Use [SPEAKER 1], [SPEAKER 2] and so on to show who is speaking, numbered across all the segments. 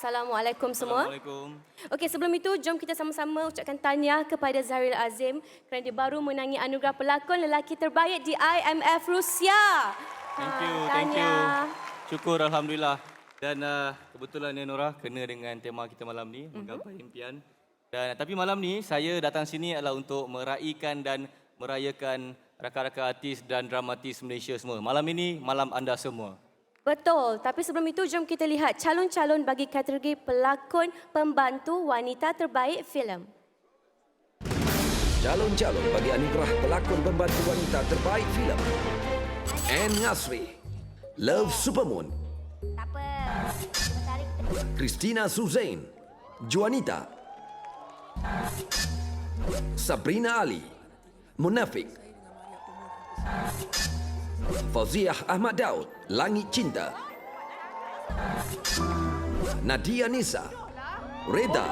[SPEAKER 1] Assalamualaikum semua.
[SPEAKER 2] Assalamualaikum.
[SPEAKER 1] Okey, sebelum itu jom kita sama-sama ucapkan tahniah kepada Zahiril Azim kerana dia baru menangi anugerah pelakon lelaki terbaik di IMF Rusia.
[SPEAKER 2] Thank
[SPEAKER 1] Ha,
[SPEAKER 2] you, thank you. Syukur Alhamdulillah. Dan uh, kebetulan ya Nora kena dengan tema kita malam ni, menggapai impian. Dan tapi malam ni saya datang sini adalah untuk meraihkan dan merayakan rakan-rakan artis dan dramatis Malaysia semua. Malam ini malam anda semua.
[SPEAKER 1] Betul, tapi sebelum itu jom kita lihat calon-calon bagi kategori pelakon pembantu wanita terbaik filem.
[SPEAKER 3] Calon-calon bagi anugerah pelakon pembantu wanita terbaik filem. Anne Ngasri, Love Supermoon,
[SPEAKER 4] Tak apa.
[SPEAKER 3] Christina Suzain, Juanita, Sabrina Ali, Munafik, Fauziah Ahmad Daud, Langit Cinta, Nadia Nisa, Reda,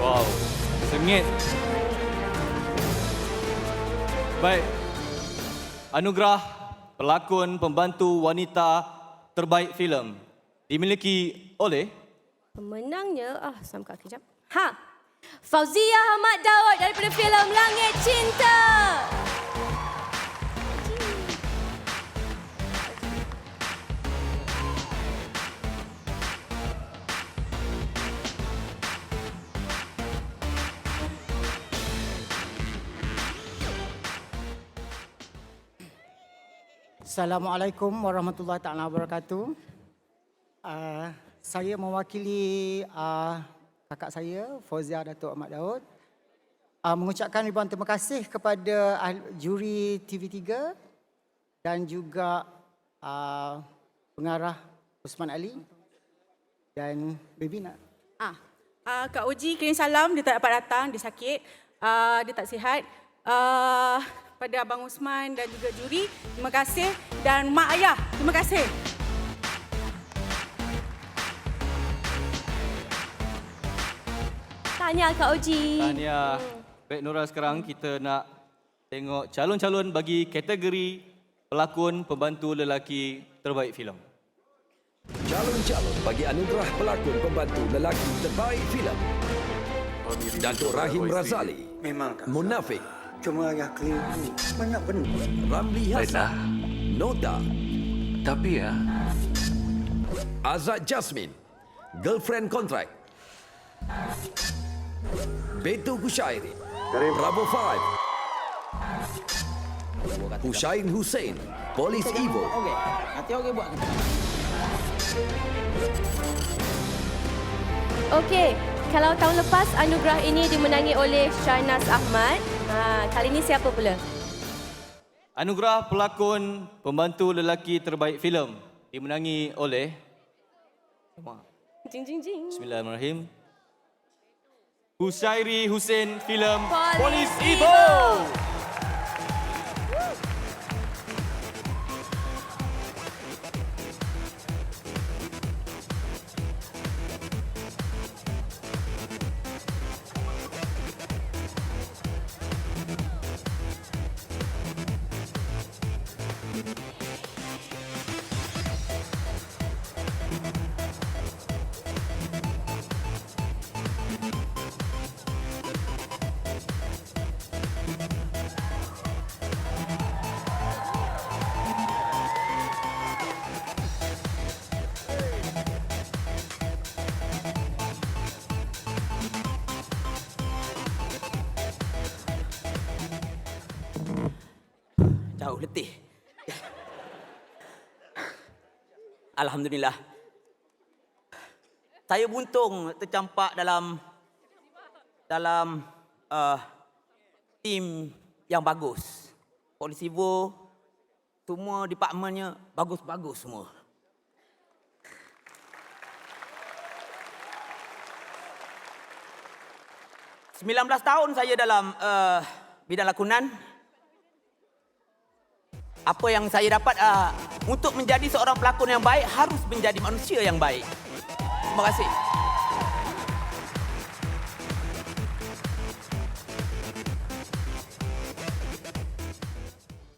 [SPEAKER 2] Wow, sengit. Baik. Anugerah pelakon pembantu wanita terbaik filem dimiliki oleh
[SPEAKER 1] Pemenangnya, ah, samka kejap. Ha, Fauzia Ahmad Daud daripada filem Langit Cinta.
[SPEAKER 5] Assalamualaikum warahmatullahi taala wabarakatuh. Uh, saya mewakili uh, kakak saya Fauzia Datuk Ahmad Daud uh, mengucapkan ribuan terima kasih kepada juri TV3 dan juga uh, pengarah Usman Ali dan Baby nak
[SPEAKER 6] Ah, uh, Kak Oji kirim salam, dia tak dapat datang, dia sakit, uh, dia tak sihat. Uh, pada Abang Usman dan juga juri, terima kasih. Dan Mak Ayah, terima kasih.
[SPEAKER 1] Tahniah Kak Oji.
[SPEAKER 2] Tahniah. Baik Nora sekarang kita nak tengok calon-calon bagi kategori pelakon pembantu lelaki terbaik filem.
[SPEAKER 3] calon-calon bagi anugerah pelakon pembantu lelaki terbaik filem. Datuk Rahim Razali,
[SPEAKER 7] Memang tak
[SPEAKER 3] Munafik,
[SPEAKER 7] Cuma ayah keliru Banyak benda
[SPEAKER 3] Ramli Hassan, Nota,
[SPEAKER 8] Tapi ya,
[SPEAKER 3] Azad Jasmine, Girlfriend Contract, Beto Kushairi, Bravo 5, Hushain Hussein, Polis Evo,
[SPEAKER 5] Okey, nanti okey buat
[SPEAKER 1] Okey, kalau tahun lepas anugerah ini dimenangi oleh Syahnas Ahmad. Ha, kali ini siapa pula?
[SPEAKER 2] Anugerah pelakon pembantu lelaki terbaik filem dimenangi oleh
[SPEAKER 1] Jing jing jing.
[SPEAKER 2] Bismillahirrahmanirrahim. Husairi Hussein filem
[SPEAKER 1] Polis
[SPEAKER 2] Polis
[SPEAKER 1] Ibo.
[SPEAKER 2] Ibo.
[SPEAKER 9] Jauh letih. Alhamdulillah. Saya buntung tercampak dalam dalam uh, tim yang bagus. Polisi Vo, semua departmennya bagus-bagus semua. Sembilan belas tahun saya dalam uh, bidang lakonan apa yang saya dapat uh, untuk menjadi seorang pelakon yang baik harus menjadi manusia yang baik. Terima kasih.